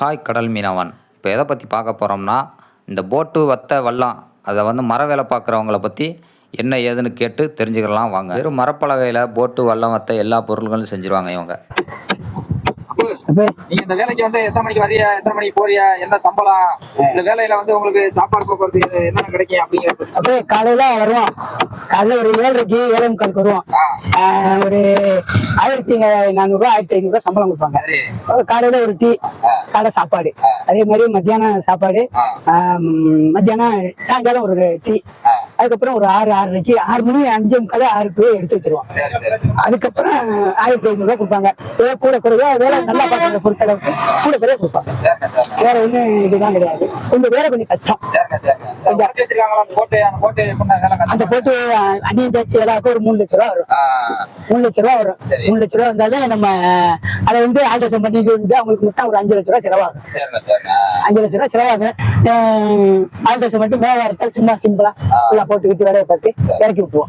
Hi கடல் மீனவன். இப்போ எதை பற்றி பார்க்க போகிறோம்னா இந்த போட்டு வத்தை வல்லம் அதை வந்து மர வேலை பார்க்குறவங்கள பற்றி என்ன ஏதுன்னு கேட்டு தெரிஞ்சுக்கலாம் வாங்க. வெறும் மரப்பலகையில் போட்டு வல்லம் வத்தை எல்லா பொருள்களும் செஞ்சுருவாங்க இவங்க. நீங்க இந்த வேலைக்கு வந்து எத்தனை மணிக்கு வரிய எத்தனை மணிக்கு போறிய என்ன சம்பளம்? இந்த வேலையில வந்து உங்களுக்கு சாப்பாடு போக்குவரத்து என்னென்ன கிடைக்கும் அப்படிங்கிறது அப்படியே காலையில வருவோம். காலையில ஒரு ஏழரைக்கு ஏழை முக்காலுக்கு வருவோம். ஒரு ஆயிரத்தி நானூறு ரூபாய் ஆயிரத்தி ஐநூறு ரூபாய் சம்பளம் கொடுப்பாங்க. காலையில ஒரு டீ காலை சாப்பாடு. அதே மாதிரி மத்தியானம் சாப்பாடு. மத்தியானம் சாயங்காலம் ஒரு டீ. அதுக்கப்புறம் ஒரு ஆறு ஆறரைக்கு ஆறு மணி அஞ்சு முக்கால் ஆறுக்கு எடுத்து வச்சிருவோம் சரி சரி சரி. அதுக்கப்புறம் ஆயிரத்தி ஐநூறு ரூபாய் கொடுப்பாங்க. ஏதோ கூட குறைவா வேலை நல்லா பார்க்கறத பொறுத்த அளவுக்கு கூட குறைய கொடுப்பாங்க. வேற ஒண்ணும் இதுதான் கிடையாது. கொஞ்சம் வேலை கொஞ்சம் கஷ்டம். அந்த வேலை போட்டு தேய்ச்சி எல்லாருக்கும் ஒரு மூணு லட்ச ரூபா வரும். மூணு லட்ச ரூபா வரும். மூணு லட்ச ரூபா வந்தாலே நம்ம அதை வந்து ஆல்ட்ரேஷன் பண்ணி அவங்களுக்கு மொத்தம் ஒரு அஞ்சு லட்ச ரூபா செலவாகும். அஞ்சு லட்ச ரூபா செலவாகும். ஆல்ட்ரேஷன் மட்டும் மேல சும்மா சிம்பிளா ஃபுல்லா போட்டுக்கிட்டு வேலையை பார்த்து இறக்கி விட்டுருவோம்.